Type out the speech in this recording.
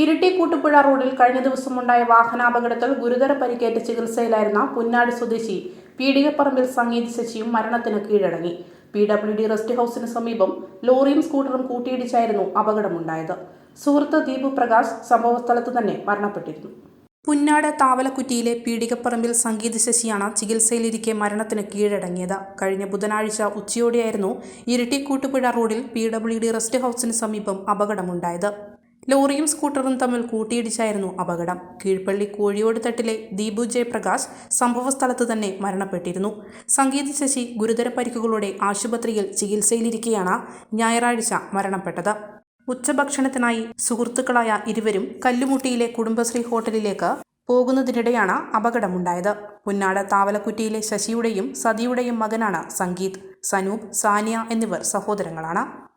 ഇരിട്ടി കൂട്ടുപുഴ റോഡിൽ കഴിഞ്ഞ ദിവസമുണ്ടായ വാഹനാപകടത്തിൽ ഗുരുതര പരിക്കേറ്റ് ചികിത്സയിലായിരുന്ന പുന്നാട് സ്വദേശി പീടികപ്പറമ്പിൽ സംഗീത് ശശിയും മരണത്തിന് കീഴടങ്ങി. പി ഡബ്ല്യു ഡി റെസ്റ്റ് ഹൌസിന് സമീപം ലോറിയും സ്കൂട്ടറും കൂട്ടിയിടിച്ചായിരുന്നു അപകടമുണ്ടായത്. സുഹൃത്ത് ദീപു പ്രകാശ് സംഭവസ്ഥലത്ത് തന്നെ മരണപ്പെട്ടിരുന്നു. പുന്നാട് താവലക്കുറ്റിയിലെ പീടികപ്പറമ്പിൽ സംഗീത് ശശിയാണ് ചികിത്സയിലിരിക്കെ മരണത്തിന് കീഴടങ്ങിയത്. കഴിഞ്ഞ ബുധനാഴ്ച ഉച്ചയോടെയായിരുന്നു ഇരിട്ടി കൂട്ടുപുഴ റോഡിൽ പി ഡബ്ല്യു ഡി റെസ്റ്റ് ഹൌസിന് സമീപം അപകടമുണ്ടായത്. ലോറിയും സ്കൂട്ടറും തമ്മിൽ കൂട്ടിയിടിച്ചായിരുന്നു അപകടം. കീഴ്പള്ളി കോഴിയോട് തട്ടിലെ ദീപു ജയപ്രകാശ് സംഭവസ്ഥലത്ത് തന്നെ മരണപ്പെട്ടിരുന്നു. സംഗീത ശശി ഗുരുതര പരിക്കുകളോടെ ആശുപത്രിയിൽ ചികിത്സയിലിരിക്കെയാണ് ഞായറാഴ്ച മരണപ്പെട്ടത്. ഉച്ചഭക്ഷണത്തിനായി സുഹൃത്തുക്കളായ ഇരുവരും കല്ലുമുട്ടിയിലെ കുടുംബശ്രീ ഹോട്ടലിലേക്ക് പോകുന്നതിനിടെയാണ് അപകടമുണ്ടായത്. പുന്നാട് താവലക്കുറ്റിയിലെ ശശിയുടെയും സതിയുടെയും മകനാണ് സംഗീത്. സനൂപ് സാനിയ എന്നിവർ സഹോദരങ്ങളാണ്.